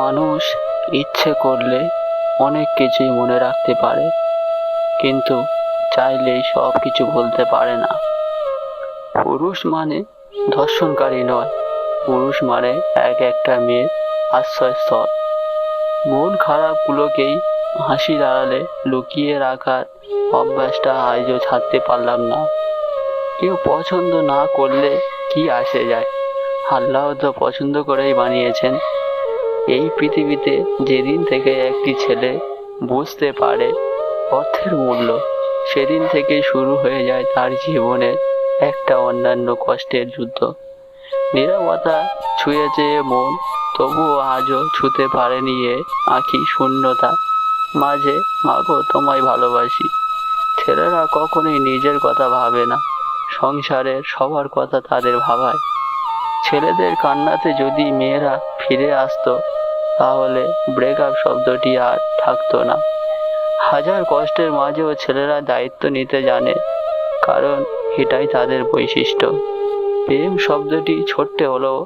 মানুষ ইচ্ছে করলে অনেক কিছুই মনে রাখতে পারে, কিন্তু চাইলেই সব কিছু বলতে পারে না। পুরুষ মানে ধর্ষণকারী নয়, পুরুষ মানে এক একটা মেয়ের আশ্রয়স্থল। মন খারাপগুলোকেই হাসির আড়ালে লুকিয়ে রাখার অভ্যাসটা আজও ছাড়তে পারলাম না। কেউ পছন্দ না করলে কি আসে যায়? আল্লাহ তো পছন্দ করেই বানিয়েছেন এই পৃথিবীতে যেদিন থেকে একটি ছেলে বুঝতে পারে অর্থের মূল্য, সেদিন থেকে শুরু হয়ে যায় তার জীবনের একটা অন্যান্য কষ্টের যুদ্ধ। নিরবতা ছুঁয়ে চেয়ে মন, তবুও আজও ছুতে পারেনি এ আঁখি শূন্যতা। মাঝে, মাগো, তোমায় ভালোবাসি। ছেলেরা কখনোই নিজের কথা ভাবে না সংসারের সবার কথা তাদের ভাবায়। ছেলেদের কান্নাতে যদি মেয়েরা ফিরে আসতো তাহলে ব্রেকআপ শব্দটি আর থাকতো না। হাজার কষ্টের মাঝেও ছেলেরা দায়িত্ব নিতে জানে, কারণ এটাই তাদের বৈশিষ্ট্য। প্রেম শব্দটি ছোট্ট হলেও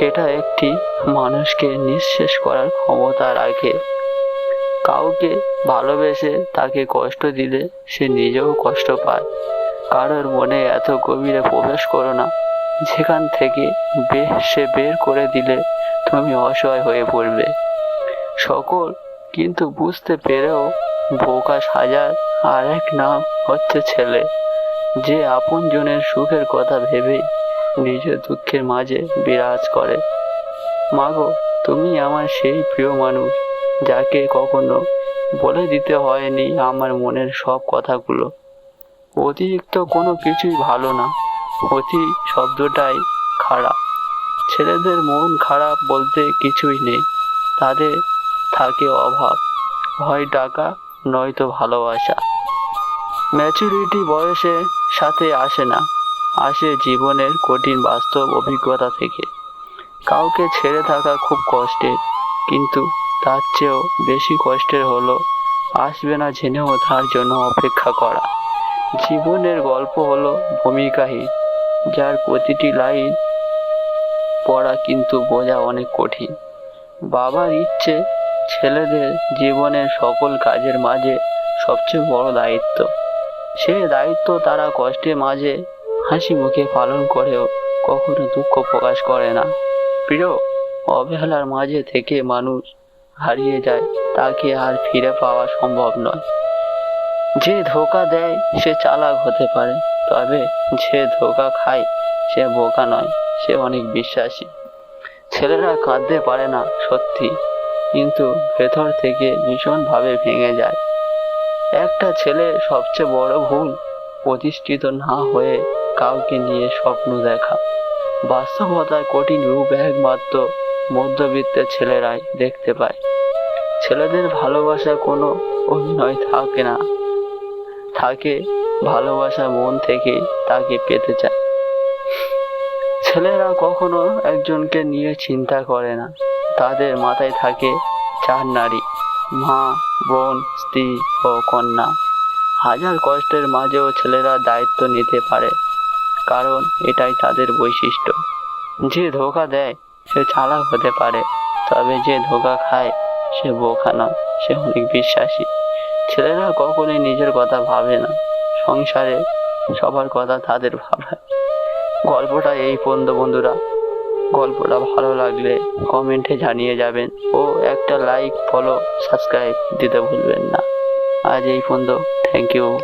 এটা একটি মানুষকে নিঃশেষ করার ক্ষমতা রাখে। কাউকে ভালোবেসে তাকে কষ্ট দিলে সে নিজেও কষ্ট পায়। কারোর মনে এত গভীরে প্রবেশ করো না। যেখান থেকে বে সে বের করে দিলে তুমি অসহায় হয়ে পড়বে। সকল কিন্তু বুঝতে পেরেও বোকা সাজার আর এক নাম হচ্ছে ছেলে, যে আপনজনের সুখের কথা ভেবে নিজের দুঃখের মাঝে বিরাজ করে। মাগো, তুমি আমার সেই প্রিয় মানুষ, যাকে কখনো বলে দিতে হয়নি আমার মনের সব কথাগুলো। অতিরিক্ত কোনো কিছুই ভালো না। অতি শব্দটাই খারাপ। ছেলেদের মন খারাপ বলতে কিছুই নেই। তাদের থাকে অভাব। হয় টাকা নয়তো ভালোবাসা। ম্যাচুরিটি বয়সের সাথে আসে না। আসে জীবনের কঠিন বাস্তব অভিজ্ঞতা থেকে। কাউকে ছেড়ে থাকা খুব কষ্টের। কিন্তু তার চেয়েও বেশি কষ্টের হলো আসবে না জেনেও তার জন্য অপেক্ষা করা। জীবনের গল্প হলো ভূমিকাহীন। যার প্রতিটি লাইন পড়া কিন্তু বোঝা অনেক কঠিন। বাবার ইচ্ছে ছেলেদের জীবনের সকল কাজের মাঝে সবচেয়ে বড় দায়িত্ব। সে দায়িত্ব তারা কষ্টের মাঝে হাসি মুখে পালন করেও কখনো দুঃখ প্রকাশ করে না। প্রিয়, অবহেলার মাঝে থেকে মানুষ হারিয়ে যায়, তাকে আর ফিরে পাওয়া সম্ভব নয়। যে ধোকা দেয়, সে চালাক হতে পারে। তবে যে ধোকা খায়, সে বোকা নয়, সে অনেক বিশ্বাসী। ছেলেরা কাঁদতে পারে না, সত্যি। কিন্তু ভেতর থেকে ভীষণভাবে ভেঙে যায়। একটা ছেলে সবচেয়ে বড় ভুল প্রতিষ্ঠিত না হয়ে কাউকে নিয়ে স্বপ্ন দেখা। বাস্তবতার কঠিন রূপ একমাত্র মধ্যবিত্তের ছেলেরাই দেখতে পায়। ছেলেদের ভালোবাসা কোনো অভিনয় থাকে না। থাকে, ভালোবাসা মন থেকে তাকে পেতে চায়। ছেলেরা কখনো একজনকে নিয়ে চিন্তা করে না। তাদের মাথায় থাকে চার নারী, মা, বোন, স্ত্রী ও কন্যা। হাজার কষ্টের মাঝেও ছেলেরা দায়িত্ব নিতে পারে, কারণ এটাই তাদের বৈশিষ্ট্য। যে ধোকা দেয়, সে চালাক হতে পারে, তবে যে ধোকা খায়, সে বোকা নয়, সে অনেক বিশ্বাসী। ছেলেরা কখনোই নিজের কথা ভাবে না। সংসারে সবার কথা তাদের ভাবায় গল্পটা এই পর্যন্ত বন্ধুরা। গল্পটা ভালো লাগলে কমেন্টে জানিয়ে যাবেন ও একটা লাইক ফলো সাবস্ক্রাইব দিতে ভুলবেন না। আজ এই পর্যন্ত। Thank you